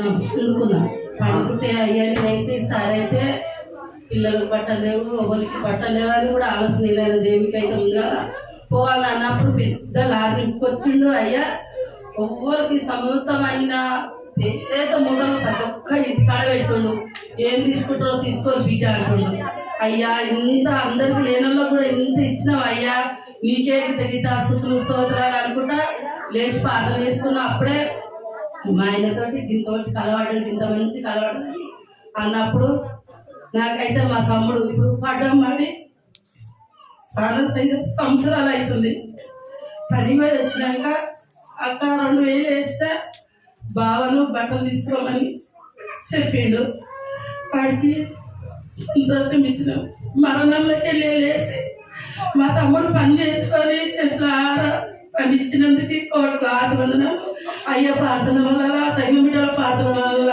అనుకున్నా. అనుకుంటే అయ్యాని అయితే ఈసారి అయితే పిల్లలకు పట్టలేవు ఒకరికి పట్టలేవు అని కూడా ఆలోచన లేదు దేవికి అయితే ఉంది కదా. పోవాలి అన్నప్పుడు పెద్ద లారీ ఇంకొచ్చిండు అయ్యా. ఒవ్వరికి సమృద్ధమైన పెద్ద మూడో ప్రతి ఒక్క ఇంటికాడ పెట్టుండు. ఏం తీసుకుంటారో తీసుకొని బిడ్డ అంటుండు. అయ్యా ఇంత అందరికి లేనల్లో కూడా ఇంత ఇచ్చినావు అయ్యా. నీకే గీత సుతులు స్తోత్రాలు అనుకుంటా. లేచి పాటలు వేసుకున్నా అప్పుడే మా ఆయనతోటి దీంతోటి కలవాడని ఇంత మంచి కలవాడు అన్నప్పుడు నాకైతే మా తమ్ముడు ఇప్పుడు పడ్డం మరి. చాలా సంవత్సరాలు అవుతుంది. పడిపోయి వచ్చినాక అక్క రెండు వేలు వేస్తే బావను బట్టలు తీసుకోమని చెప్పిండు. వాడికి సంతోషం ఇచ్చిన మరణంలోకి లేసి మా తమ్ముడు పని చేసుకొని చెట్లారా పని ఇచ్చినందుకు కోట్ల ఆశవందనాలు అయ్య ప్రార్థన వల్ల సైన్య బిడ్డల ప్రార్థన వల్ల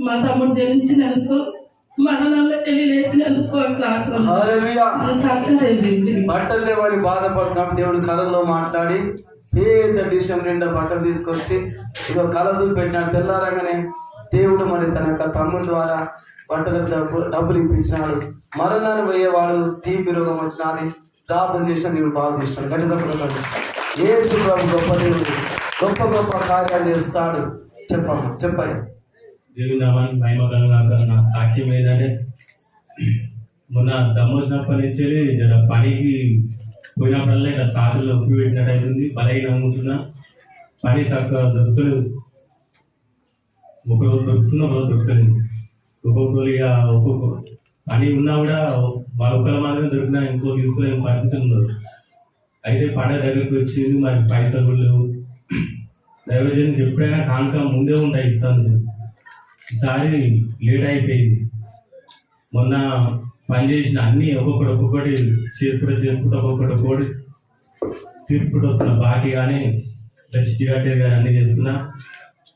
మా తమ్ముడు జనించినందుకు మరణంలోకి వెళ్ళి లేపినందుకు కోట్ల ఆశవందనాలు హల్లెలూయా. సాక్ష్యం తెలియజేయండి. బట్టలు లేవని బాధపడుతున్నప్పుడు దేవుడు కళల్లో మాట్లాడి పెద్ద డిషం నిండా బట్టలు తీసుకొచ్చి ఇదో కళ చూపెట్టినాడు తెల్లారగానే దేవుడు మరి తన యొక్క తమ్ముని ద్వారా బట్టలకు డబ్బు డబ్బులు ఇప్పించినాడు. మరణాన్ని పోయేవాడు తీపి రోగం వచ్చినది. ప్రార్థన చేసిన దేవుడు బాగా చేసినాడు గట్టి ఏసు ప్రభు గొప్ప దేవుడు. గొప్ప గొప్ప కార్యాలు చేస్తాడు. చెప్పమ్మ చెప్పండి. దేవుని నామాన్ని మహిమ నా సాక్ష్యం ఏంటంటే మొన్న దమ్మొచ్చినప్పటి నుంచి జర పనికి పోయినప్పుడల్లా ఇట్లా సాకుల్లో ఉప్పి పెట్టినట్టు అవుతుంది బలహీన అమ్ముతున్నా పని సక్క దొరుకుతలేదు. ఒకరోజు దొరుకుతున్నా ఒకరోజు దొరుకుతలేదు. ఒక్కొక్కరు ఇక ఒక్కొక్క పని ఉన్నా కూడా వాళ్ళ ఒక్కరి మాత్రమే దొరికినా ఇంకో తీసుకోలేని పరిస్థితి ఉండదు అయితే పండగ దగ్గరికి వచ్చింది మరి పైసలు లేవు దైవజన్ ఎప్పుడైనా కాంక ముందే ఉంటాయి ఇస్తాను ఈసారి లేట్ అయిపోయింది. మొన్న పని చేసిన అన్ని ఒక్కొక్కటి ఒక్కొక్కటి చేసుకుంటూ చేసుకుంటూ ఒక్కొక్కటి ఒక్కొక్కటి తీర్పుడు వస్తున్న బాకీ కానీ చిట్టి కట్టేది కానీ అన్ని చేస్తున్నా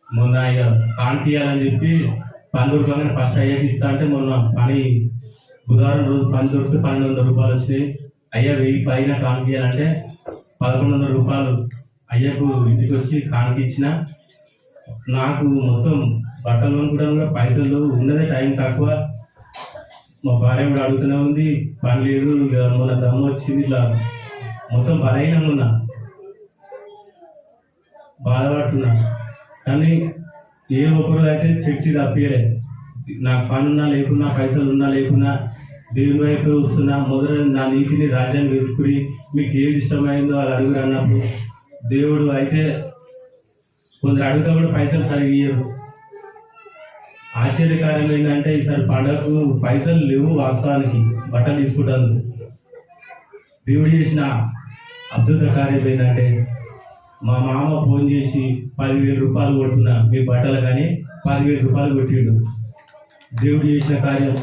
మొన్న ఇక కాంతియాలని చెప్పి పని దొరకగానే ఫస్ట్ అయ్యాకి ఇస్తా అంటే మొన్న పని బుధవారం రోజు పని దొరికితే పన్నెండు వందల రూపాయలు వచ్చినాయి. అయ్యా వెయ్యి పైన కానుకేయాలంటే పదకొండు వందల రూపాయలు. అయ్యకు ఇంటికి వచ్చి కానుకిచ్చిన నాకు మొత్తం బట్టలు కూడా కూడా పైసలు ఉన్నదే టైం తక్కువ. మా భార్య కూడా అడుగుతూనే ఉంది పని లేదు మన మొన్న దమ్ము వచ్చింది ఇట్లా మొత్తం బలహీనం ఉన్నా. బాధపడుతున్నా. కానీ ఏ ఒక్కరు అయితే చర్చి తప్పియలేదు నాకు పని ఉన్నా లేకున్నా పైసలు ఉన్నా లేకున్నా దేవుని వైపు వస్తున్నా మొదట నా నీతిని రాజ్యాన్ని వెతుకుడి. మీకు ఏది ఇష్టమైందో వాళ్ళు అడుగురు అన్నప్పుడు దేవుడు అయితే కొందరు అడుగుతా కూడా పైసలు సరిగ్గా ఆశ్చర్యకారం ఏంటంటే ఈసారి పండగకు పైసలు లేవు వాస్తవానికి బట్టలు తీసుకుంటాను దేవుడు చేసిన అద్భుత కార్యం ఏంటంటే మా మామ ఫోన్ చేసి పదివేల రూపాయలు కొడుతున్నా మీ బట్టలు కానీ పదివేల రూపాయలు కొట్టిండు. దేవుడు చేసిన కార్యం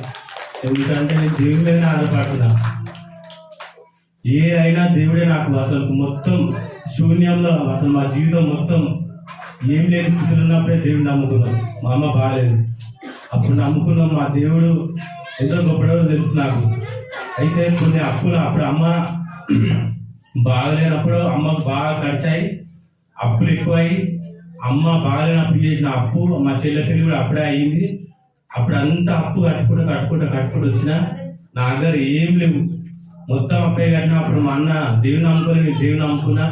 ఎందుకంటే నేను దేవుడి మీద ఆధారపడుతున్నా. ఏ అయినా దేవుడే నాకు అసలు మొత్తం శూన్యంలో అసలు మా జీవితం మొత్తం ఏం లేని స్థితిలో ఉన్నప్పుడే దేవుడు నమ్ముకున్నాం మా అమ్మ బాగాలేదు. అప్పుడు నమ్ముకున్నాం మా దేవుడు ఎంతో గొప్పడో తెలుసు నాకు. అయితే కొన్ని అప్పులు అప్పుడు అమ్మ బాగలేనప్పుడు అమ్మకు బాగా ఖర్చాయి అప్పులు ఎక్కువై అమ్మ బాగలేనప్పుడు చేసిన అప్పు మా చెల్లె పెళ్ళి కూడా అప్పుడే అయ్యింది అప్పుడు అంతా అప్పు కట్టుకుంటూ కట్టుకుంటూ కట్టుకుంటూ వచ్చిన నా దగ్గర ఏం లేవు. మొత్తం అప్పే కట్టిన అప్పుడు మా అన్న దేవుని నమ్ముకొని నేను దేవుని నమ్ముకున్నా.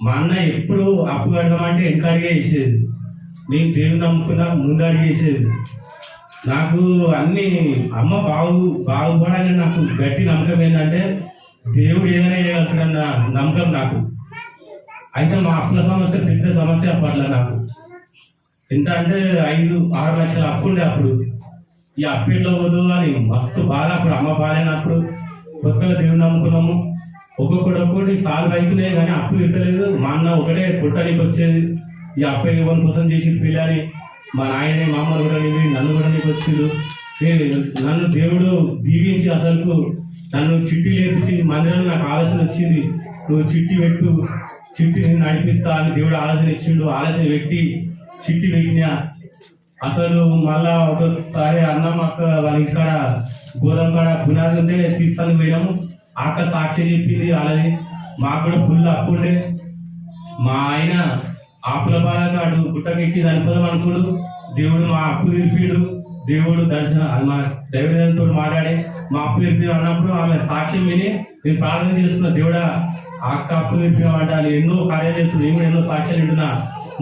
మా అన్న ఎప్పుడు అప్పు కడదామంటే వెనక అడిగే వేసేది నేను దేవుని నమ్ముకున్నా ముందు అడిగేసేది నాకు అన్ని అమ్మ బాగు బాగుపడాలని నాకు గట్టి నమ్మకం ఏంటంటే దేవుడు ఏదైనా చేయగలుగుతాడన్న నమ్మకం నాకు. అయితే మా అప్పుల సమస్య పెద్ద సమస్య అప్పట్లో నాకు. ఎంత అంటే ఐదు ఆరు లక్షల అప్పు ఉండే అప్పుడు. ఈ అప్పు ఎట్లా పోదు అని మస్తు బాధ అప్పుడు అమ్మ బాగాలేనప్పుడు కొత్తగా దేవుని నమ్ముకున్నాము. ఒక్కొక్కటి ఒక్కొక్కటి సాల్వ్ అవుతున్నాయి కానీ అప్పు ఎత్తలేదు. మా అన్న ఒకటే కొట్టడానికి వచ్చేది. ఈ అప్ప ఇవ్వని కోసం చేసి పిల్లని. మా నాయనే మా అమ్మ కూడా నన్ను కూడా నీకు వచ్చిండు. నన్ను దేవుడు దీవించి అసలుకు నన్ను చిట్టి లేపించి మందిరాన్ని నాకు ఆలోచన వచ్చింది. నువ్వు చిట్టి పెట్టు. చిట్టి నేను నడిపిస్తా అని దేవుడు ఆలోచన ఇచ్చిండు. ఆలోచన పెట్టి చిట్టి పెట్టిన అసలు మళ్ళా ఒకసారి అన్నం అక్క వాళ్ళ ఇంటికాడ గోధుమ కాడ పునాది ఉంటే తీస్తాను పోయినాము. ఆ అక్క సాక్షి చెప్పింది అలాది మాకు కూడా ఫుల్ అప్పు ఉండే. మా ఆయన ఆపుల బాలకాడు గుట్టకెక్కి చనిపోదాం అనుకుడు. దేవుడు మా అప్పు తీర్పిడు. దేవుడు దర్శనం మా దైవజనంతో మాట్లాడి. మా అప్పు తీర్పి అన్నప్పుడు ఆమె సాక్ష్యం విని నేను ప్రార్థన చేస్తున్న దేవుడా ఆ అక్క అప్పు తీర్పినమాట అని ఎన్నో కార్యాలు చేస్తుంది నేను ఎన్నో సాక్ష్యాలు వింటున్నా.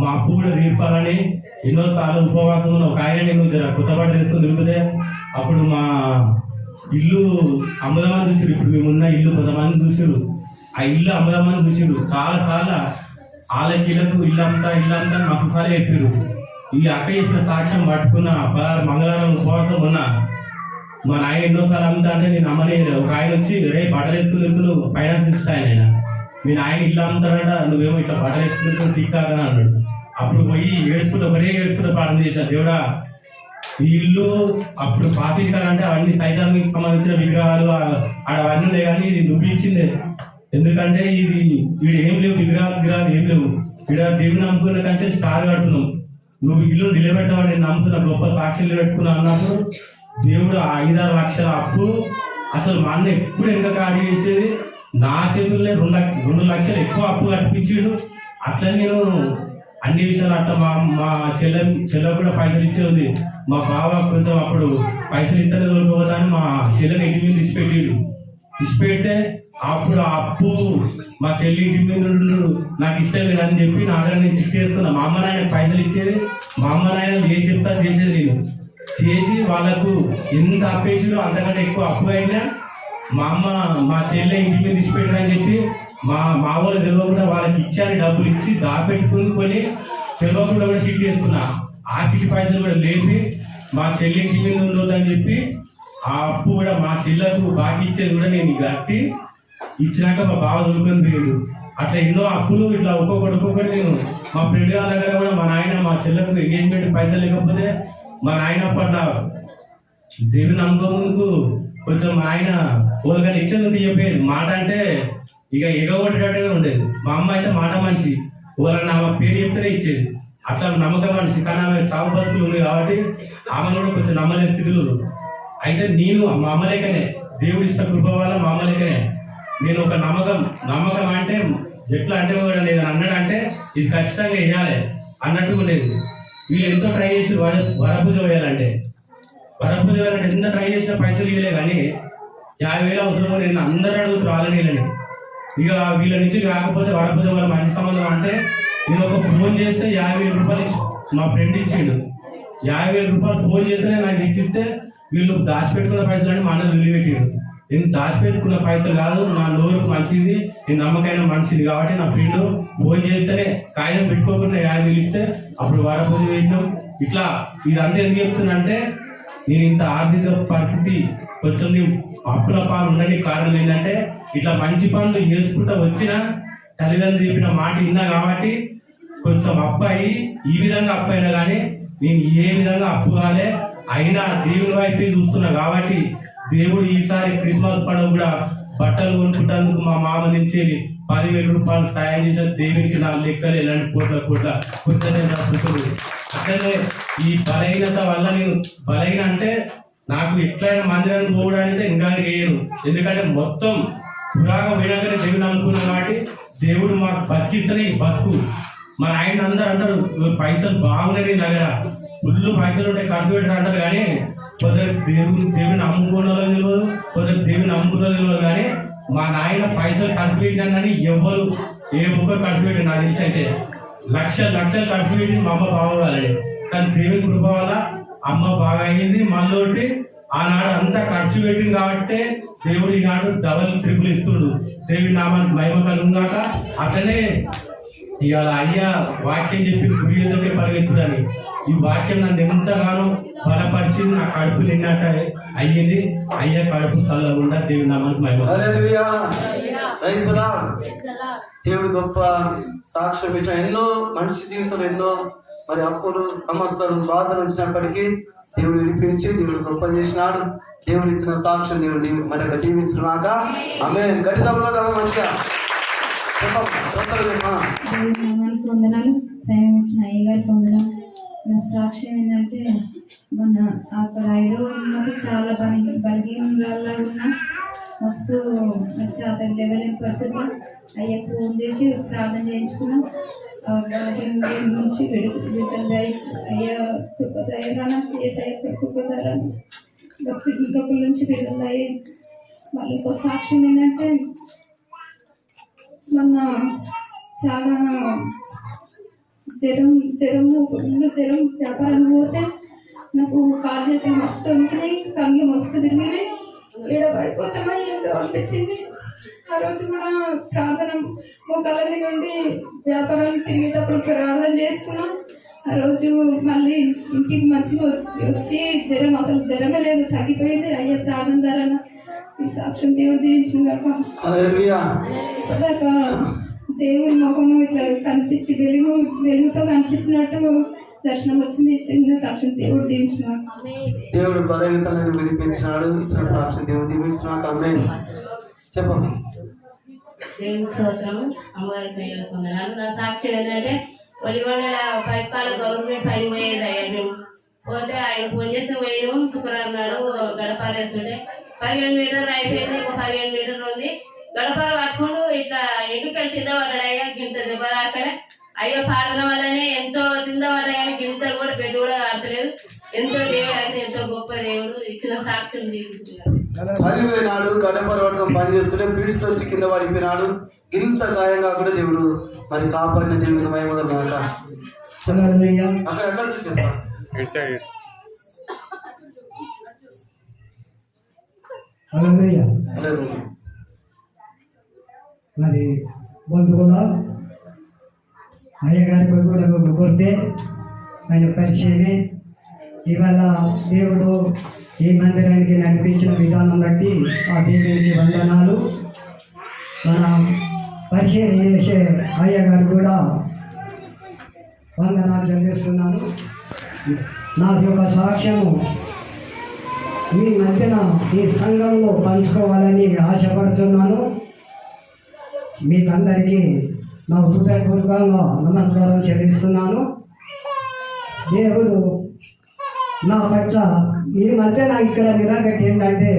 మా అప్పు కూడా తీర్పాలని ఎన్నో సార్లు ఉపవాసం ఉన్న ఒక ఆయన నేను జర కొత్తపాటు చేసుకుని తిరుగుతే అప్పుడు మా ఇల్లు అమ్మదమని చూసారు ఇప్పుడు మేమున్న ఇల్లు కొంతమంది చూసారు ఆ ఇల్లు అమ్మదమని చూసారు చాలా సార్లు వాళ్ళకి ఇళ్ళకు ఇల్లు అంతా మస్తు సార్లు చెప్పారు ఈ అక్క ఇచ్చిన సాక్ష్యం పట్టుకున్న పదహారు మంగళవారం ఉపవాసం ఉన్నా మా నాయన ఎన్నోసార్లు అమ్ముతా అంటే నేను అమ్మలేదు ఒక ఆయన వచ్చి రే బట్టలు వేసుకుని వెళ్తున్నావు ఫైనాన్స్ ఇస్తా ఆయన. మీ నాయన ఇల్లు అమ్ముతాడట నువ్వేమో ఇట్లా బట్ట వేసుకుని వెళ్తున్నావు అన్నాడు. అప్పుడు పోయి ఏడుచుకుంటూ ఒకటే ఏడుచుకుంటూ ప్రార్థన చేశాను దేవుడా ఈ ఇల్లు అప్పుడు పాతికాలంటే అవన్నీ సైతానికి సంబంధించిన విగ్రహాలు ఆడ అవన్నీ ఉన్నాయి కానీ ఇది నువ్వు ఇచ్చిందే. ఎందుకంటే ఇది వీడు ఏం లేవు విగ్రహాలు విగ్రహాలు ఏం లేవు. ఇక్కడ దేవుని నమ్ముకున్న కంటే స్టార్ కడుతున్నావు నువ్వు ఇల్లు నిలబెట్టవాడు నేను నమ్ముతున్నా గొప్ప సాక్షులు నిలబెట్టుకున్నా అన్నప్పుడు దేవుడు ఐదారు లక్షల అప్పు అసలు మా అన్న ఎప్పుడు ఎంత ఖాళీ చేసేది? నా చేతుల్లో రెండు లక్ష రెండు లక్షలు ఎక్కువ అప్పు కట్టించాడు అట్లా నేను అన్ని విషయాలు అట్లా మా మా చెల్లె చెల్ల కూడా పైసలు ఇచ్చేది మా బావ కొంచెం అప్పుడు పైసలు ఇస్తేనే దొరికిపోతాను మా చెల్లెని ఇంటి మీద ఇచ్చిపెట్టాడు. ఇచ్చిపెడితే అప్పుడు ఆ అప్పు మా చెల్లి ఇంటి మీద నాకు ఇష్టం లేదని చెప్పి నా దగ్గర నేను చిట్టి మా అమ్మ నాయన పైసలు ఇచ్చేది మా అమ్మ నాయన ఏం చెప్తా చేసేది నేను. చేసి వాళ్ళకు ఎంత అప్పేసిడో అంతకంటే ఎక్కువ అప్పు అయినా మా అమ్మ మా చెల్లె ఇంటి మీద ఇచ్చిపెట్టని చెప్పి మా మా వాళ్ళు తెలియకుండా వాళ్ళకి ఇచ్చాను డబ్బులు ఇచ్చి దాపెట్టుకుని కొని తెలియకుండా కూడా చిట్టి వేసుకున్నా ఆ చిట్టి పైసలు కూడా లేపి మా చెల్లి ఇంటి మీద ఉండొద్దని చెప్పి ఆ అప్పు కూడా మా చెల్లెకు బాకీ ఇచ్చేది కూడా నేను కట్టి ఇచ్చినాక మా బావ దొరుకుని పోయాడు. అట్లా ఎన్నో అప్పులు ఇట్లా ఒక్కొక్కటి ఒక్కొక్కటి నేను మా ఫ్రెండ్ గారి దగ్గర కూడా మా నాయన మా చెల్లెకు ఎంగేజ్మెంట్ పైసలు లేకపోతే మా నాయన అప్పట్లో దేవుని నమ్మకముందుకు కొంచెం ఆయన వాళ్ళకి ఇచ్చేందుకు ఉంటే చెప్పేది మాట అంటే ఇక ఎగగొట్టేటట్టుగా ఉండేది. మా అమ్మ అయితే మాట మనిషి. వాళ్ళని ఆమె పేరు చెప్తేనే ఇచ్చేది. అట్లా నమ్మకం మనిషి. కానీ ఆమె చావు బతుకులు ఉంది కాబట్టి ఆమె కూడా కొంచెం నమ్మలేని స్థితిలో అయితే నేను మా అమ్మలేకనే దేవుడి ఇష్ట కృప వల్ల మా అమ్మలేకనే నేను ఒక నమ్మకం నమ్మకం అంటే ఎట్లా అంటే కూడా నేను అన్నాడంటే ఇది ఖచ్చితంగా వేయాలి అన్నట్టుగా లేదు వీళ్ళు ఎంతో ట్రై చేసి వర వరపూజ వేయాలంటే వరపూజ వేయాలంటే ఎంత ట్రై చేసినా పైసలు ఇవ్వలే కానీ యాభై వేలు అవసరమో నేను అందరూ అడుగుతారు ఆల్రెడీ వీళ్ళని ఇక వీళ్ళ నుంచి కాకపోతే వరపూజ వాళ్ళ మంచి సంబంధం అంటే నేను ఒక ఫోన్ చేస్తే యాభై వేల రూపాయలు మా ఫ్రెండ్ ఇచ్చిండు. యాభై వేల రూపాయలు ఫోన్ చేస్తే నాకు ఇచ్చిస్తే వీళ్ళు దాచిపెట్టుకున్న పైసలు అంటే మా అన్న వదిలిపెట్టాడు నేను దాచిపెట్టుకున్న పైసలు కాదు నా నోరు మంచిది నేను నమ్మకమైన మంచిది కాబట్టి నా ఫ్రెండ్ ఫోన్ చేస్తేనే కాగితం పెట్టుకోకుండా యాభై వేలు ఇస్తే అప్పుడు వరపూజ వేసినాం ఇట్లా ఇదంతా ఎందుకు చెప్తున్నా అంటే నేను ఇంత ఆర్థిక పరిస్థితి కొంచెం అప్పుల పాలు ఉండడానికి కారణం ఏంటంటే ఇట్లా మంచి పనులు చేసుకుంటూ వచ్చిన తల్లిదండ్రులు చెప్పిన మాట విన్నా కాబట్టి కొంచెం అప్పు అయ్యి ఈ విధంగా అప్పు అయినా కానీ నేను ఏ విధంగా అప్పు కాలే అయినా దేవుని వైపే చూస్తున్నా కాబట్టి దేవుడు ఈసారి క్రిస్మస్ పండుగ కూడా బట్టలు కొనుక్కుంటేందుకు మా మామ నుంచి పదివేల రూపాయలు సాయం చేసిన దేవునికి నా లెక్కలు ఎలాంటి కోట్ల కోట్ల కృతజ్ఞత అట్లనే ఈ బలహీనత వల్ల నేను బలహీన అంటే నాకు ఎట్లయినా మందిరానికి పోవడానికి ఇంకా వేయను ఎందుకంటే మొత్తం పురాగా పోయినాకనే దేవుని అనుకున్నాను కాబట్టి దేవుడు మాకు బతికిస్తేనే ఈ బతుకు. మా ఆయన అందరూ అంటారు పైసలు బాగున్నాయి నీ దగ్గర. ఫుల్ పైసలు ఉంటే ఖర్చు పెట్టారు అంటారు కానీ కొందరు దేవుని దేవుని నమ్ముకున్న వాళ్ళు తెలియదు కొందరు దేవుని నమ్ముకున్న వాళ్ళు తెలియదు కానీ మా నాయన పైసలు ఖర్చు పెట్టినా కానీ ఎవ్వరు ఏ ఒక్కరు ఖర్చు పెట్టారు నా తెలిసి అయితే. లక్ష లక్షలు ఖర్చు పెట్టి మా అమ్మ బాగోవాలి కానీ దేవుని కృప వల్ల అమ్మ బాగా అయింది మనలోటి ఆనాడు అంతా ఖర్చు పెట్టింది కాబట్టి దేవుడు ఈనాడు డబల్ ట్రిపుల్ ఇస్తుడు దేవుడి నామానికి మహిమ కలుగుగాక అట్లనే ఇవాళ అయ్యా వాక్యం చెప్పి గుడి ఎందుకే పరిగెత్తుడని. ఈ వాక్యం నన్ను ఎంతగానో బలపరిచింది. నా కడుపు నిన్నట అయ్యింది. అయ్యా కడుపు చల్లకుండా దేవుడి నామానికి మహిమ. దేవుడు గొప్ప సాక్ష్యం ఇచ్చిన ఎన్నో మనిషి జీవితంలో ఎన్నో మరి అప్పులు సమస్యలు బాధలు వచ్చినప్పటికీ దేవుడు విడిపించి దేవుడు గొప్ప చేసినాడు. దేవుడు ఇచ్చిన సాక్ష్యం దేవుడు దీవి- మరి యొక్క దీవించినాక ఆమె గడి సభలో మంచిగా. వందనాలు. ఇచ్చిన అయ్యగారికి వందనాలు. నా సాక్ష్యం ఏంటంటే మొన్న అక్కడ ఐదో ఉన్నప్పుడు చాలా బలి బలహీనంగా ఉన్నా. మస్తు వచ్చి అతను లెవెల్ పరిస్థితి అయ్యకు ఫోన్ చేసి ప్రార్థన చేయించుకున్నాం. నుంచి విడుదల అయ్యా కృపదయన ఏసయ్య కృపదర భక్తి కృపల నుంచి విడుదల అయ్యి మళ్ళీ ఇంకో సాక్ష్యం ఏంటంటే మొన్న చాలా జ్వరం జ్వరం ఫుల్ జ్వరం వ్యాపారం పోతే నాకు కాళ్ళు మస్తు ఉంటున్నాయి కళ్ళు మస్తు తిరిగినాయి. ఈడ పడిపోతామా అనిపించింది ఆ రోజు కూడా ప్రార్థన మీద ఉండి వ్యాపారం తిరిగేటప్పుడు ప్రార్థన చేసుకున్నాం. ఆ రోజు మళ్ళీ ఇంటికి మంచిగా వచ్చి- జ్వరం అసలు జ్వరమే లేదు తగ్గిపోయింది. అయ్యే ప్రార్థన ద్వారా ఈ సాక్ష్యం దేవుడు దీవించిన కాక హల్లెలూయా. ఇప్పటిదాకా దేవుని ముఖము ఇట్లా కనిపించి వెలుగు వెలుగుతో కనిపించినట్టు దర్శనం వచ్చింది. చిన్న సాక్ష్యం దేవుడు దీవించిన దేవుడు బలహీనతలను ఇచ్చిన సాక్షి దేవుడు దీవించినాక దేవుని స్తోత్రము నా సాక్ష్యం ఏంటంటే గవర్నమెంట్ పని పోయేది అయ్యా మేము. పోతే ఆయన ఫోన్ చేస్తే పోయాము శుక్రవారం నాడు గడపాలేస్తుంటే పదిహేను మీటర్లు అయిపోయింది ఇంకో పదిహేను మీటర్లు ఉంది. గడపాలు పట్టుకుంటూ ఇట్లా ఎండుకలు కింద పడ్డాయ్యా గింత దెబ్బ తాకలే. అయ్యో పాటల వల్లనే ఎంతో కింద పడ్డా కానీ గింత కూడా బెడ్ కూడా కాస్తలేదు ఎంతో దేవుడు అయితే ఎంతో గొప్ప దేవుడు ఇచ్చిన సాక్ష్యం గడప రోడ్డు పని చేస్తుంటే పిడిసి వచ్చి కింద పడిపోయినాడు. ఇంత గాయంగా కూడా దేవుడు మరి కాపాడిన దేవుడికి మహిమగలగాక హల్లెలూయా అక్కడ ఎక్కడ. మరి బంధువుల? అయ్యగారి కూడా కొడితే ఆయన పరిచయమే. ఇవాళ దేవుడు ఈ మందిరానికి నడిపించిన విధానం బట్టి ఆ దేవునికి వందనాలు. మన పరిచయం చేసే అయ్యగారు కూడా వందనాలు చెల్లిస్తున్నాను నా యొక్క సాక్ష్యము. ఈ మధ్యన ఈ సంఘంలో పంచుకోవాలని ఆశపడుతున్నాను. మీకందరికీ నా హృదయపూర్వకంగా నమస్కారం చెల్లిస్తున్నాను. దేవుడు నా పట్ల ఈ మధ్య నాకు ఇక్కడ నిలబెట్టి ఏంటంటే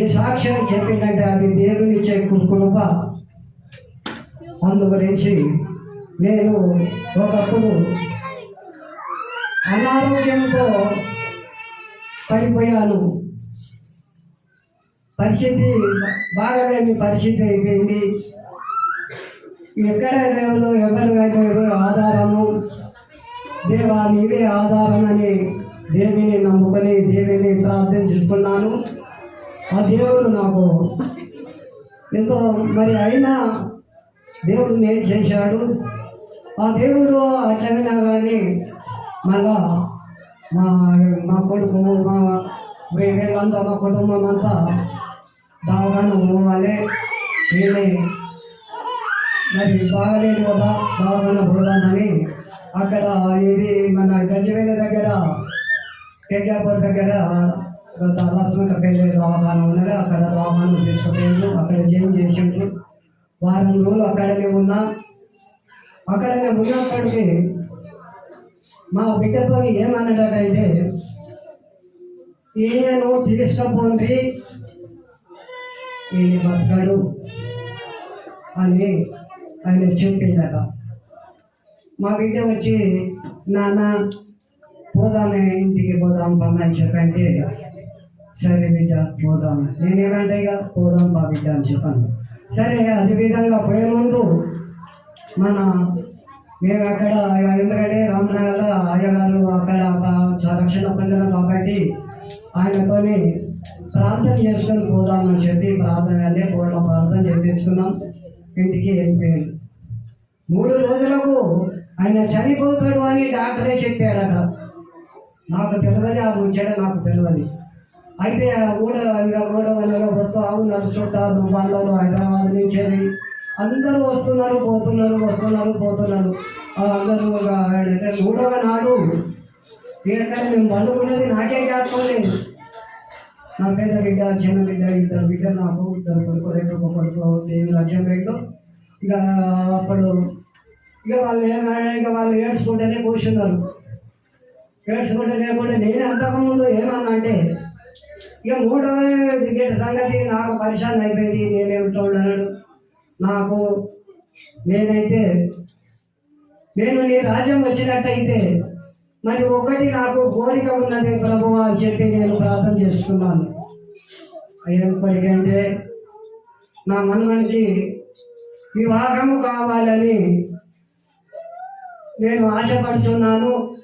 ఈ సాక్ష్యం చెప్పిందంటే అది దేవుని ఇచ్చే కృప అందు గురించి నేను ఒకప్పుడు అనారోగ్యంతో పడిపోయాను. పరిస్థితి బాగలేని పరిస్థితి అయిపోయింది. ఎక్కడ లేవు ఎవరు ఎవరు ఆధారము? దేవా నీవే ఆధారం అని దేవిని నమ్ముకొని దేవిని ప్రార్థన చేసుకున్నాను. ఆ దేవుడు నాకు ఎంతో మరి అయినా దేవుడు మేలు చేశాడు. ఆ దేవుడు అట్లయినా కానీ మళ్ళా మా మా కొడుకు మా వీళ్ళంతా మా కుటుంబం అంతా బాగాను పోవాలి వీళ్ళని మరి బాగలేదు కదా బాగాన పోదామని అక్కడ ఇది మన గజవేల దగ్గర కేజాపూర్ దగ్గర లక్ష్మణ పెళ్ళి దవాఖాన ఉన్నది. అక్కడ దవాఖాన తీసుకుపోయిండు అక్కడ చేంజ్ చేసిండ్రు. వారం రోజులు అక్కడనే ఉన్నా. అక్కడనే ఉన్నప్పటికీ మా బిడ్డతో ఏమన్నాడంటే ఈయనను తీసుకుపోండి ఈయన బతకడు అని ఆయన చెప్పిందట మా బిడ్డ వచ్చి నాన్న పోదామే ఇంటికి పోదాం పమ్మని చెప్పంటే సరే బిడ్డ పోదాం. నేనేమంటే ఇక పోదాం బా బిడ్డ అని చెప్పాను. సరే అదే విధంగా పోయే ముందు మన మేము అక్కడ ఎందుకంటే రామనగర్లో అయ్యగారు అక్కడ రక్షణ పొందిన కాబట్టి ఆయనతోని ప్రార్థన చేసుకొని పోదామని చెప్పి ప్రార్థన అంటే పూర్ణ ప్రార్థన చేపించుకున్నాం ఇంటికి వెళ్ళిపోయాడు. మూడు రోజులకు ఆయన చనిపోతాడు అని డాక్టరే చెప్పాడట. నాకు తెలియదు ఆ ముచ్చట నాకు తెలియదు అయితే ఆ మూడ ఇక మూడో వస్తూ ఆవు నడుచుంటారు వాళ్ళు హైదరాబాద్ నుంచి అందరూ వస్తున్నారు పోతున్నారు వస్తున్నారు పోతున్నారు. అందరూ ఇక అంటే మూడవ నాడు ఏంటంటే మేము పండుకున్నది నాకే కాకపోలేదు నా పేద బిడ్డ చిన్న బిడ్డ ఇద్దరు బిడ్డ నాకు ఇద్దరు కొడుకు రేపు కొడుకు దేవుని లక్ష్యం పెట్టు ఇక అప్పుడు ఇక వాళ్ళు ఏమన్నా ఇక వాళ్ళు ఏడ్చుకుంటేనే కూర్చున్నారు. ఏడ్చుకుంటే లేకుంటే నేను అంతకుముందు ఏమన్నా అంటే ఇక మూడో టికెట్ సంగతి నాకు పరిశాన్ అయిపోయింది. నేనేమిటో అన్నాడు నాకు నేనైతే నేను నీ రాజ్యం వచ్చినట్టయితే మరి ఒకటి నాకు కోరిక ఉన్నది ప్రభు అని చెప్పి నేను ప్రార్థన చేస్తున్నాను. ఏం అంటే నా మనవనికి వివాహము కావాలని నేను ఆశపడుచున్నాను.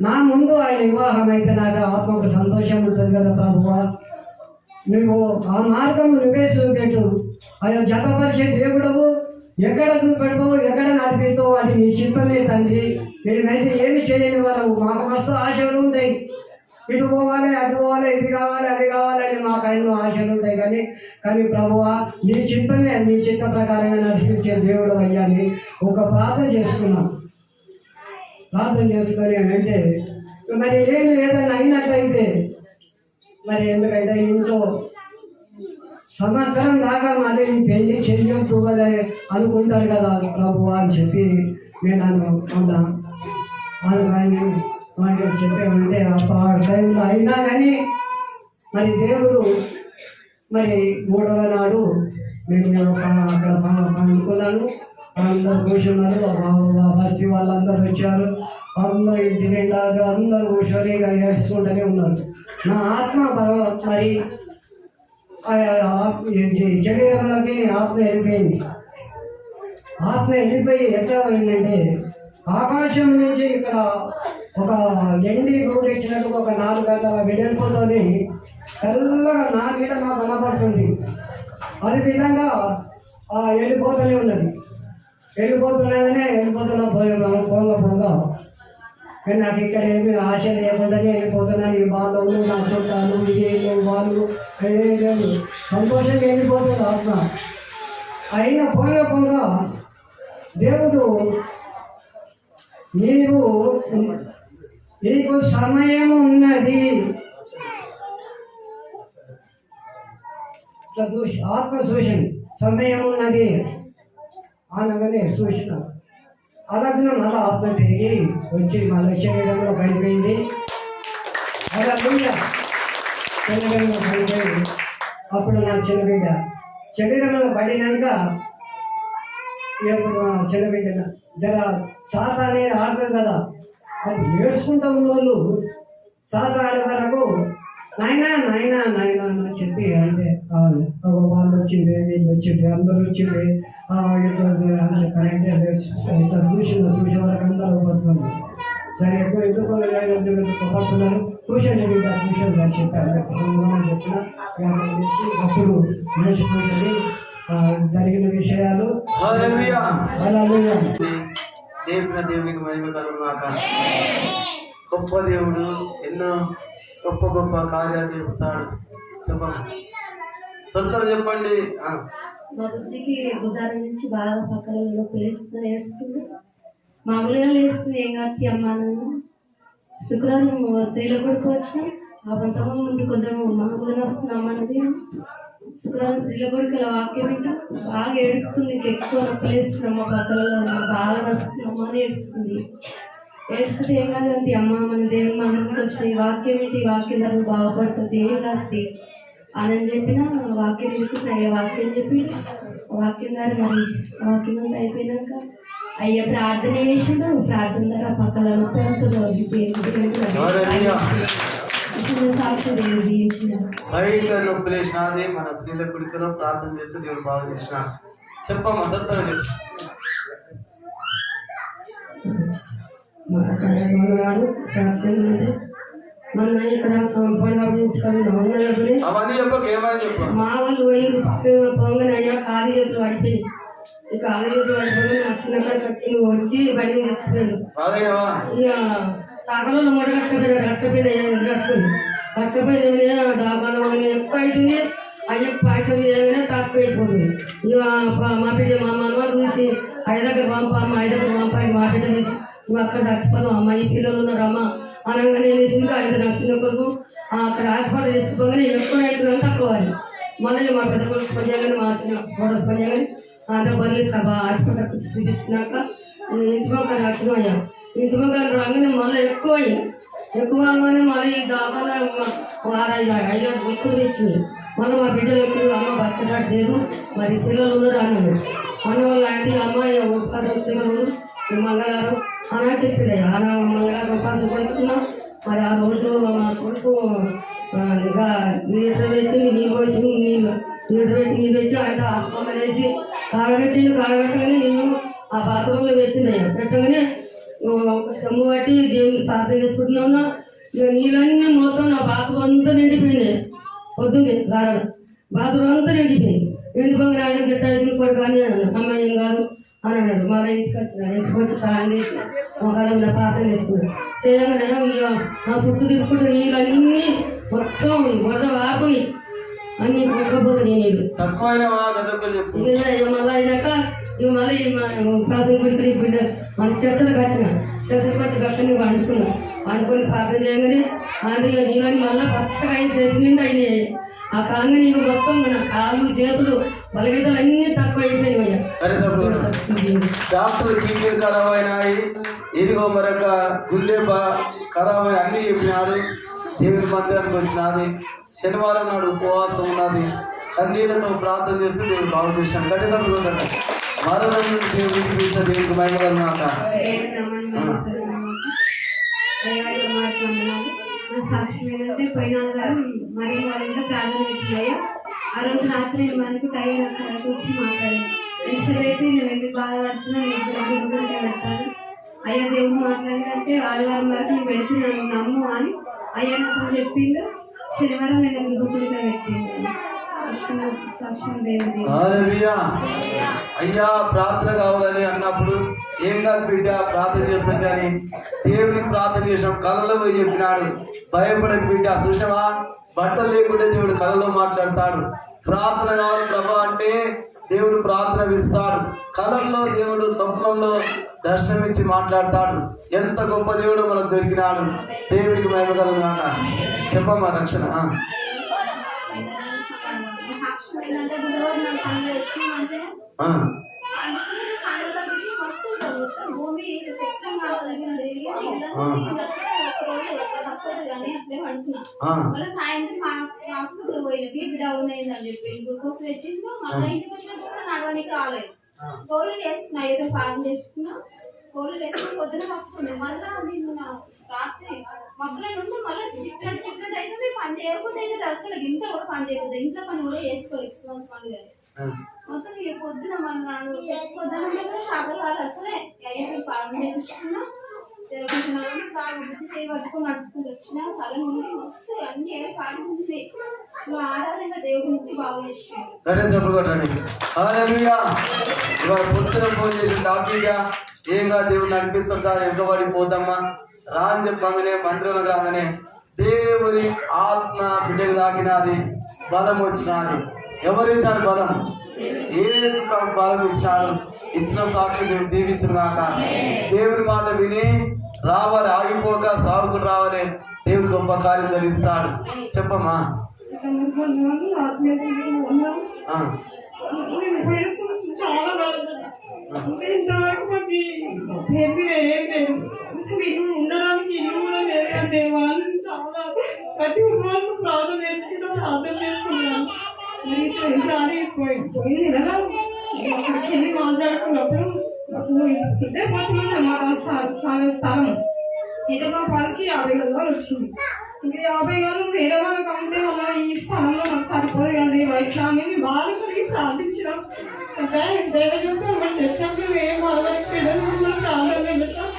నా ముందు ఆయన వివాహం అయితే నాకు ఆత్మకు సంతోషం ఉంటుంది కదా ప్రభువా. నువ్వు ఆ మార్గము నువ్వే చూపెట్టు. అయ్యో జతపరిచే దేవుడవు. ఎక్కడ చూపెడతావు ఎక్కడ నడిపిస్తావు అది నీ శిల్పమే తండ్రి. మేమైతే ఏమి చేయని వాళ్ళు. మాకు మస్తు ఆశలు ఉంటాయి. ఇటు పోవాలి అటు పోవాలి ఇది కావాలి అది కావాలి అని మాకు ఎన్నో ఆశలు ఉంటాయి కానీ కానీ ప్రభువా నీ చిత్తమే నీ చిత్త ప్రకారంగా నడిపించే దేవుడు అయ్యాని ఒక ప్రార్థన చేసుకున్నాం. ప్రార్థన చేసుకొని అంటే మరి ఏమి ఏదైనా అయినట్లయితే మరి ఎందుకంటే ఇంట్లో సంవత్సరం దాకా మళ్ళీ పెళ్ళి చెయ్యొద్దు కదా అనుకుంటారు కదా ప్రభు అని చెప్పి నేను అను అందా కానీ మాటలు చెప్పామంటే ఆ టైంలో అయినా కానీ మరి దేవుడు మరి మూడవ నాడు నేను ఒక అక్కడ ప- పండుకున్నాను. అందరు కూర్చున్నారు. ఆ వాళ్ళందరూ వచ్చారు. అందరూ ఇంటి నిండా అందరూ కూర్చొని ఇక ఉన్నారు. నా ఆత్మ పర్వ- మరి శరీరంలోకి ఆత్మ వెళ్ళిపోయింది. ఆత్మ వెళ్ళిపోయి ఎట్లా పోయిందంటే ఆకాశం నుంచి ఇక్కడ ఒక ఎండి గూడు ఇచ్చినట్టు ఒక నాలుగు గంటల వెడల్పుతోని తెల్లగా నా మీద నాకు కనపడుతుంది అది విధంగా ఆ వెళ్ళిపోతూనే ఉన్నది. వెళ్ళిపోతున్నాగానే వెళ్ళిపోతున్నా పోయి పొంగ పొంగ. కానీ నాకు ఇక్కడ ఏమి ఆశ లేకుండానే వెళ్ళిపోతున్నాను ఈ బాధలు నా చుట్టాలు ఇదే వాళ్ళు ఏమీ లేదు సంతోషంగా వెళ్ళిపోతుంది ఆత్మ. అయినా పొంగ పొంగ దేవుడు నీవు నీకు సమయం ఉన్నది ఇట్లా చూసి ఆత్మ సూచన సమయం ఉన్నది అనగానే సూచన. అలాగే మళ్ళీ ఆత్మ తిరిగి వచ్చి మళ్ళీ శరీరంలో పడిపోయింది శరీరంలో పడిపోయింది అప్పుడు నా చిన్నబిడ్డ శరీరంలో పడినాక ఎప్పుడు చిన్నబిడ్డ జర సాత అనేది ఆడతారు కదా. ఏడ్చుకుంటా ఉన్న వాళ్ళు. ఆడే వరకు నాయనా నాయనా నాయనా అని చెప్పి అంటే వాళ్ళు వచ్చింది వీళ్ళు వచ్చింది అందరూ వచ్చింది అని చెప్పారంటే ఇట్లా చూసిన చూసే వరకు అందరూ పడుతుంది సరే ఎక్కువ ఎందుకు పడుతున్నారు కూర్చోండి మీకు ఆ కూర్చోండి అని చెప్పారు చెప్పిన అప్పుడు మనిషి జరిగిన విషయాలు. దేవుని దేవునికి మహిమ కలుగునాక గొప్ప దేవుడు ఎన్నో గొప్ప గొప్ప కార్యాలు చేస్తాడు. చెప్పండి. త్వర త్వర చెప్పండి. మా బుజ్జికి గుజారం నుంచి బాగా పక్కన నొప్పి నేర్చుకుంది ఏడుస్తుంది మామూలుగా లేస్తుంది ఏం కాదు అమ్మ నన్ను. శుక్రవారం శైల కొడుకు వచ్చినాం. ఆ పంతమంది నుండి కొంచెం మామూలుగా వస్తుంది అనేది శుక్రవారం శైల వాక్యం వింటా. బాగా ఏడుస్తుంది ఎక్కువ నొప్పి బసలలో బాగా వస్తుంది అని ఏడుస్తుంది. ఏడుస్తుంటే ఏం కాదండి అమ్మ మన దేవుని మనకి వచ్చిన ఈ వాక్యం ఏంటి ఈ వాక్యం ద్వారా బాగుపడుతుంది. ఏం కాదు అని చెప్పిన వాక్యం వినుకుంటున్నా అయ్యే వాక్యం చెప్పి వాక్యం ద్వారా మరి వాక్యం అంతా అయిపోయినాక అయ్యా ప్రార్థన చేసిండు ప్రార్థన ద్వారా పక్కన హల్లెలూయా. సాక్షి దేవుడు చేసిన భయంకర నొప్పి లేచినది మన స్త్రీల కుడికలో ప్రార్థన చేస్తే దేవుడు బాగా చేసినాడు. చెప్పమ్మా త్వర చెప్పు. అవన్నీ చెప్పక ఏమైనా చెప్పు. మా వాళ్ళు పోయి పొంగని అయ్యా ఖాళీ చేతులు పడిపోయి ఈ ఖాళీ చేతులు పడిపోయి నా చిన్నకాడికి వచ్చి బడి తీసుకుపోయాడు సగలు మూట కట్టపోయింది కట్టపోయిన కట్టుకుంది? కట్టపోయిన దాబాలో ఎక్కువ అవుతుంది అయ్యి పాయితుంది చేయగానే తక్కువ అయిపోతుంది. ఇక మా బిడ్డ మా మనవాడు చూసి ఐదు దగ్గర పంప ఐదు దగ్గర పంప మా బిడ్డ చూసి నువ్వు అక్కడ చచ్చిపోదాం అమ్మ ఈ పిల్లలు ఉన్నారమ్మ అనగానే నేను ఇంకా ఐదు నా కొడుకు అక్కడ హాస్పిటల్ తీసుకుపోగానే ఎక్కువ అవుతుందని తక్కువ మళ్ళీ మా పెద్ద కొడుకు పని చేయగానే మా చిన్న కొడుకు పని చేయగానే అంత పని హాస్పిటల్ చూపించినాక ఇంట్లో అక్కడ వచ్చిన అయ్యా ఇంటి రాగానే మళ్ళీ ఎక్కువ ఎక్కువ అవగానే మళ్ళీ ఈ దాకా. వారాయి ఐదు గుర్తులు ఇచ్చింది మళ్ళీ మా బిడ్డలు ఎక్కువ అమ్మ బతకట్లేదు మరి పిల్లలు ఉన్నారు అన్నాడు. అన్న వాళ్ళు అంటే అమ్మ ఉపకాసం పిల్లలు ఈ మంగళవారం చెప్పిండే అనా మంగళవారం ఉపాసం పెడుతున్నా మరి ఆ రోజు మా కొడుకు ఇంకా నీటర్ పెట్టి నీ పోసి నీళ్ళు నీటర్ పెట్టి నీళ్ళు పెట్టి ఆయన హాస్పిటల్ వేసి కాగబెట్టి కాగట్టగానే నేను ఆ బాత్రూంలో పెట్టింది పెట్టగానే సొమ్ము పట్టి దేవుని ప్రార్థన చేసుకుంటున్నాం ఇక నీళ్ళన్నీ మొత్తం నా బాత్రూమ్ అంతా నిండిపోయినాయి. పొద్దున్నే గారడ బాత్రూమ్ అంతా నిండిపోయింది నిండిపోయిన ఆయన గట్ట కొడుకు అని అన్నాను అమ్మాయి ఏం కాదు అని అన్నాడు. మళ్ళీ ఇంటికి వచ్చిన ఇంటికి వచ్చి తాళం చేసి మొక్కలు ప్రార్థన చేసుకున్నాను చేయగానే నా చుట్టూ తిప్పుకుంటూ నీళ్ళన్నీ మొత్తం వరద వాకుని అన్ని కొట్టుకుపోతున్నాయి నీళ్ళు తక్కువైన మళ్ళీ అయినాక ఇక మళ్ళీ కాసిన గుడికి బిడ్డ మన చర్చలకు వచ్చిన చర్చలకు వచ్చి గట్టని వండుకున్నాం వండుకొని ప్రార్థన చేయగానే నీళ్ళని మళ్ళీ పచ్చగా అయిన చేతి నిండా అయినాయి. ఆ కాంగ నీళ్ళు మొత్తం మన కాళ్ళు చేతులు బలగీతలు అన్నీ తక్కువ అయిపోయినాయి డాక్టర్ కిడ్నీ ఖరాబ్ అయినాయి ఇదిగో మరొక గుండె ఖరాబ్ అన్ని చెప్పినారు. దేవుని మందిరానికి వచ్చినది శనివారం నాడు ఉపవాసం ఉన్నది కన్నీళ్ళతో ప్రార్థన చేస్తే దేవుడు బాగు చేశాను గట్టి సభ్యులు మరణం నుండి దేవుడికి పిలిచిన సాక్ష్యం ఏంటంటే పోయిన మరి వాళ్ళ ప్రార్థన పెట్టినాయో ఆ రోజు రాత్రి మనకు టైం వచ్చి మాట్లాడాను ఎంత అయితే నేను ఎందుకు బాధపడుతున్నా నేను గురుకుంటే అయ్యా దేవుడు మాట్లాడినంటే ఆదివారం వరకు నేను పెడుతున్నాను నమ్ము అని అయ్యా నాకు చెప్పిండు శనివారం నేను గురుకుంటే పెట్టిండు. అయ్యా ప్రార్థన కావాలని అన్నప్పుడు ఏం కాదు బిడ్డ ప్రార్థన చేస్తని దేవునికి ప్రార్థన చేసాం కళలో పోయి చెప్పినాడు. భయపడకు బిడ్డ సుషమా బట్టలు లేకుండా దేవుడు కళలో మాట్లాడతాడు. ప్రార్థన కావాలి ప్రభా అంటే దేవుడు ప్రార్థన ఇస్తాడు కళల్లో దేవుడు స్వప్నంలో దర్శనమిచ్చి మాట్లాడతాడు. ఎంత గొప్ప దేవుడు మనకు దొరికినాడు. దేవుడికి మహిమగలనాక చెప్పమ్మా రక్షణ. ఆ. చక్రం ఆ. మళ్ళీ సాయంత్రం హాస్పిటల్ పోయిన బీపీ డౌన్ అయిందని చెప్పి గ్లూకోజ్ పెట్టిండు మళ్ళీ ఇంటికి వచ్చినప్పుడు కూడా నడవడానికి రాలేదు. గోళీలు వేసుకున్నా ఏదో పాలన తెచ్చుకున్నా గోళీలు వేసుకుని పొద్దున పట్టుకుంది మళ్ళీ నేను నా రాత్రి నుండి మళ్ళీ చిక్కటి చిక్కటి అయితే పని చేయకపోతే అయితే అసలు ఇంట్లో కూడా పని చేయకపోతే ఇంట్లో పని కూడా చేసుకోవాలి క్రిస్మస్ పండుగ. మొత్తం పొద్దున మన నాన్న చచ్చిపోద్దామంటే షాపులు వాళ్ళు అసలే పాలన చేయించుకున్నా చేయి పట్టుకొని వచ్చిన తల నుండి అన్ని నువ్వు ఆరాధన బాగా ఫోన్ చేసి ఏం కాదు దేవుడు నడిపిస్తాడు సార్ వెనుకబడి పోతామా రా అని చెప్పగానే మందిరంలోకి రాగానే దేవుని ఆత్మ బిడ్డకు తాకినది బలం వచ్చినది. ఎవరిచ్చారు బలం? ప్రభు బలం ఇచ్చినాడు ఇచ్చిన సాక్షి దేవుడు దీవించిన కాక దేవుని మాట విని రావాలి ఆగిపోక సాగుకుని రావాలి దేవుడు గొప్ప కార్యం జరిగిస్తాడు చెప్పమ్మా ఉండడానికి ఇల్లు కూడా చాలా ప్రతి ఉపవాసం ప్రార్థన చేసుకుంటూ ప్రార్థన చేసుకున్నాను పోయింది కదా మాట్లాడుకున్నప్పుడు ఇద్దరు పోతున్నా మా స్థలం స్థలం ఇతర వాళ్ళకి యాభై గదాలు వచ్చింది. ఇంకా యాభై గదాలు వేరే వాళ్ళకి అమ్మితే వాళ్ళ ఈ స్థలంలో మాకు సరిపోదు కదా ఇట్లా అని వాళ్ళు కలిగి ప్రార్థించినాం అంటే దేవజోతం మనం చెప్పినప్పుడు ఏం అలవాటు ప్రార్థన పెట్టాం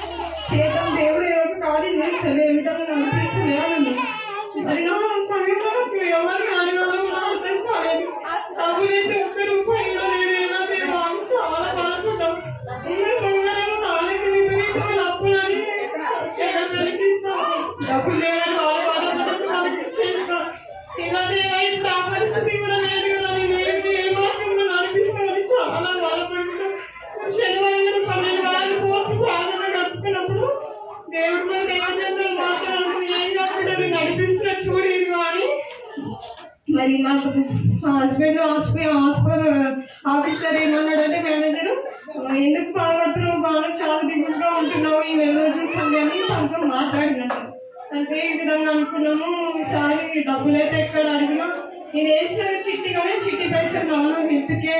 ప్రతిసారి డబ్బులైతే డబ్బులు అయితే ఎక్కడ అడిగినా నేను వేసిన చిట్టి కానీ చిట్టి పైసలు నాన్న హెల్త్కే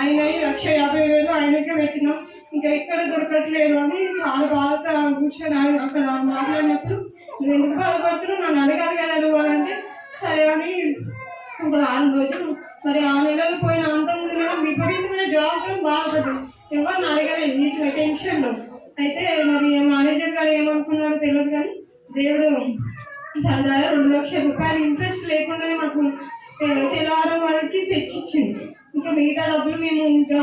అయినాయి లక్ష యాభై వేలు ఆయనకే పెట్టినాం. ఇంకా ఎక్కడ దొరకట్లేదు అని చాలా బాధ కూర్చొని ఆయన అక్కడ మాట్లాడినప్పుడు నువ్వు ఎందుకు బాధపడుతున్నావు? నన్ను అడగాలి కదా నువ్వు అంటే సరే అని ఒక ఆరు రోజులు మరి ఆ నెలలు పోయిన అంత విపరీతమైన జాబ్తో బాధపడ్డాను. ఎవరిని అడగలేదు ఈ టెన్షన్లో అయితే మరి మేనేజర్ గారు ఏమనుకున్నారో తెలియదు కానీ దేవుడు తన రెండు లక్షల రూపాయలు ఇంట్రెస్ట్ లేకుండానే మాకు తె- తెల్లవారం వరకు తెచ్చిచ్చింది. ఇంకా మిగతా డబ్బులు మేము ఇంకా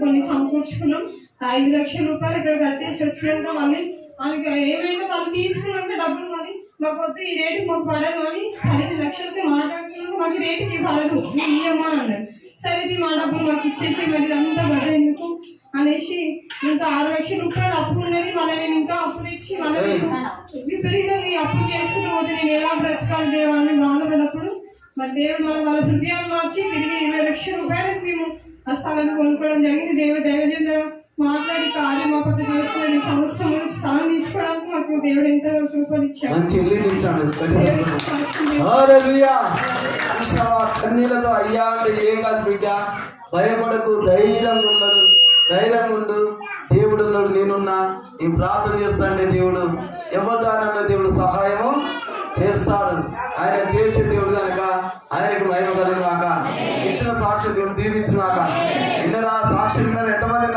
కొన్ని సమకూర్చుకున్నాం. ఐదు లక్షల రూపాయలు ఇక్కడ కట్టేసి వచ్చినాక మళ్ళీ వాళ్ళకి ఏమైనా వాళ్ళు తీసుకున్నాక డబ్బులు మరి మాకు వద్దు ఈ రేటు మాకు పడదు అని పదిహేను లక్షలకి మాట్లాడుకున్నాక మాకు రేటు రేటుకి పడదు. మేము ఇయ్యమ్మా అని అన్నాడు. సరే ఇది మా డబ్బులు మాకు ఇచ్చేసి మరి అంతా పడదు ఎందుకు? అనేసి ఇంకా ఆరు లక్షల రూపాయలు అప్పు ఉన్నది మళ్ళీ నేను ఇంకా అప్పు ఇచ్చి మళ్ళీ విపరీతంగా ఈ అప్పు చేసుకుంటూ పోతే నేను ఎలా బ్రతకాలి దేవా అని బాధపడినప్పుడు? మరి దేవుడు మన వాళ్ళ హృదయాలు మార్చి తిరిగి ఇరవై లక్షల రూపాయలకు మేము ఆ స్థలాన్ని కొనుక్కోవడం జరిగింది. దేవుడు దైవజన మాట్లాడి కార్యం మా పట్ల చేస్తున్న ఈ సంవత్సరం స్థలం తీసుకోవడానికి మాకు దేవుడు ఎంతో ఇల్లు ఇచ్చాడు అయ్యా అంటే ఏం కాదు బిడ్డ. భయపడకు ధైర్యంగా ఉండడు ధైర్యం ఉండు. దేవుడు ఉన్నాడు నేనున్నా. నీ ప్రార్థన చేస్తాడే దేవుడు. ఎవరి దానన్నా దేవుడు సహాయము చేస్తాడు. ఆయన చేసే దేవుడు కనుక ఆయనకి మహిమ కలిగినాక ఇచ్చిన సాక్షి దేవుడు దీవించినాక నిన్న సాక్షి ఎంతమంది ఎంతమంది